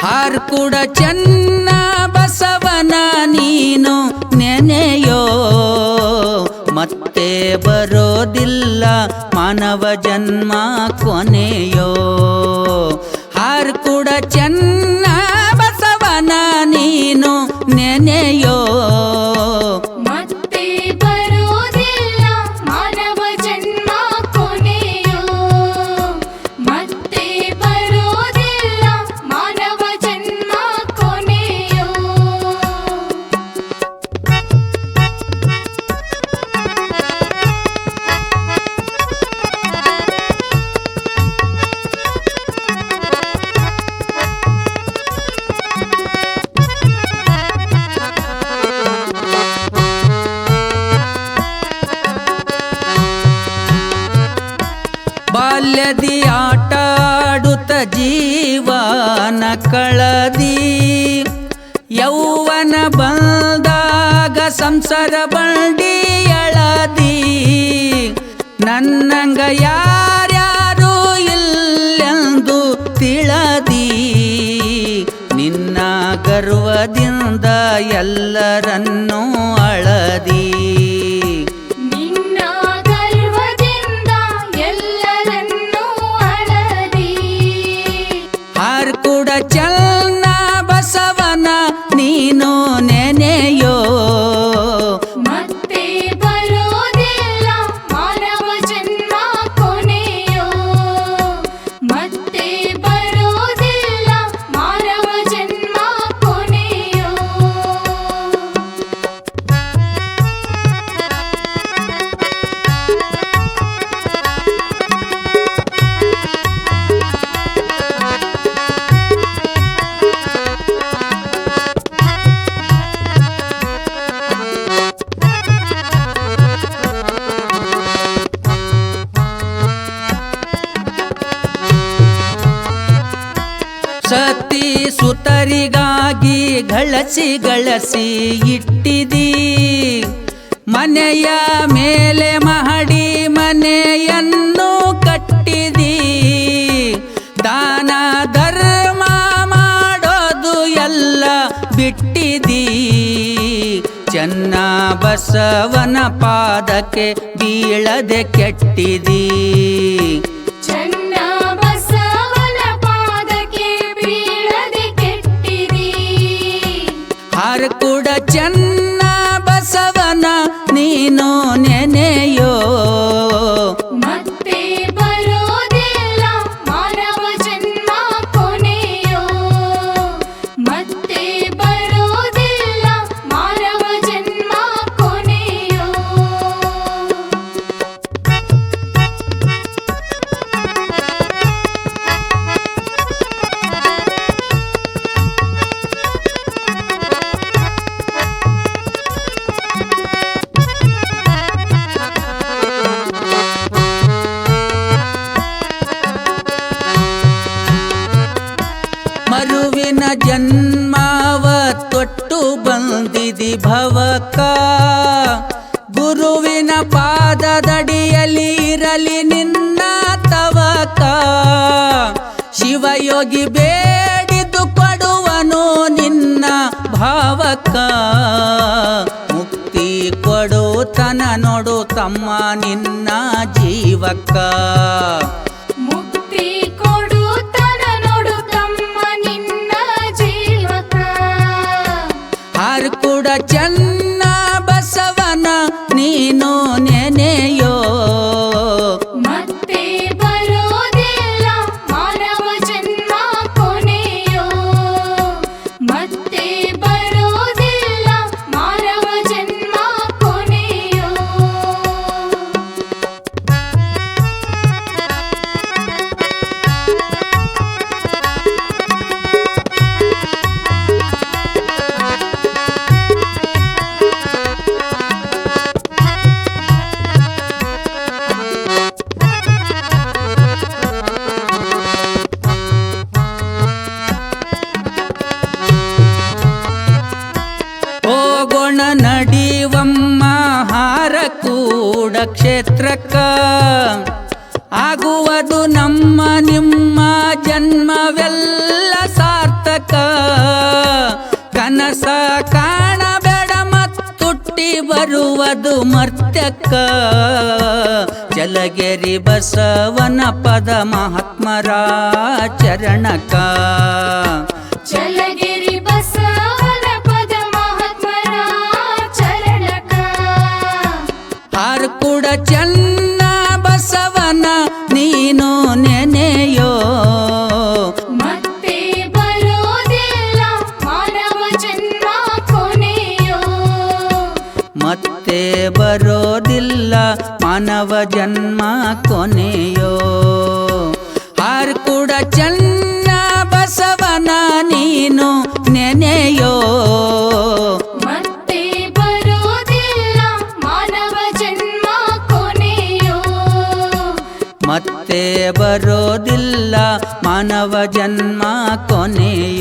ಹಾರ್ಕುಡ ಚೆನ್ನ ಬಸವನ ನೀನು ನೆನೆಯೋ. ಮತ್ತೆ ಬರೋದಿಲ್ಲ ಮಾನವ ಜನ್ಮ ಕೊನೆಯೋ. ಹಾರ್ಕುಡ ಚೆನ್ನ ಬಸವನ ನೀನು ನೆನೆಯೋ ಆಟಾಡುತ್ತ ಜೀವನ ಕಳದಿ. ಯೌವನ ಬಂದಾಗ ಸಂಸಾರ ಬಂಡಿ ಎಳದಿ. ನನ್ನಂಗ ಯಾರ್ಯಾರು ಇಲ್ಲೆಂದು ತಿಳದಿ. ನಿನ್ನ ಗರ್ವದಿಂದ ಎಲ್ಲರನ್ನೂ ಅಳದಿ. ಸುತರಿಗಾಗಿ ಗಳಸಿ ಗಳಸಿ ಇಟ್ಟಿದಿ. ಮನೆಯ ಮೇಲೆ ಮಹಡಿ ಮನೆಯನ್ನು ಕಟ್ಟಿದಿ. ದಾನ ಧರ್ಮ ಮಾಡೋದು ಎಲ್ಲ ಬಿಟ್ಟಿದಿ. ಚೆನ್ನ ಬಸವನ ಪಾದಕ್ಕೆ ಬೀಳದೆ ಕೆಟ್ಟಿದಿ. ಹಾರ್ಕುಡ ಚೆನ್ನ ಬಸವನ ನೀನು ನೆನೆಯೋ ಗುರುವಿನ ಪಾದದಡಿಯಲ್ಲಿ ಇರಲಿ ನಿನ್ನ ತವಕ. ಶಿವಯೋಗಿ ಬೇಡಿದು ಕೊಡುವನು ನಿನ್ನ ಭಾವಕ. ಮುಕ್ತಿ ಕೊಡುತನ ನೋಡು ತಮ್ಮ ನಿನ್ನ ಜೀವಕ್ಕ ಕ್ಷೇತ್ರಕ್ಕ ಆಗುವುದು ನಮ್ಮ ನಿಮ್ಮ ಜನ್ಮವೆಲ್ಲ ಸಾರ್ಥಕ. ಕನಸ ಕಾಣಬೇಡ ಮತ್ತುಟ್ಟಿ ಬರುವುದು ಮರ್ತ್ಯಕ್ಕ. ಜಲಗೆರಿ ಬಸವನ ಪದ ಮಹಾತ್ಮರ ಚರಣಕ ಚೆನ್ನ ಬಸವನ ನೀನು ನೆನೆಯೋ. ಮತ್ತೆ ಬರೋದಿಲ್ಲ ಮಾನವ ಜನ್ಮ ಕೊನೆಯೋ. ಮತ್ತೆ ಬರೋದಿಲ್ಲ ಮಾನವ ಜನ್ಮ ಕೊನೆಯೋ. ಹಾರು ಕೂಡ ಚೆನ್ನ ಬಸವನ ನೀನು ನೆನೆಯೋ. ಬರೋದಿಲ್ಲ ಮಾನವ ಜನ್ಮ ಕೊನೆಯೋ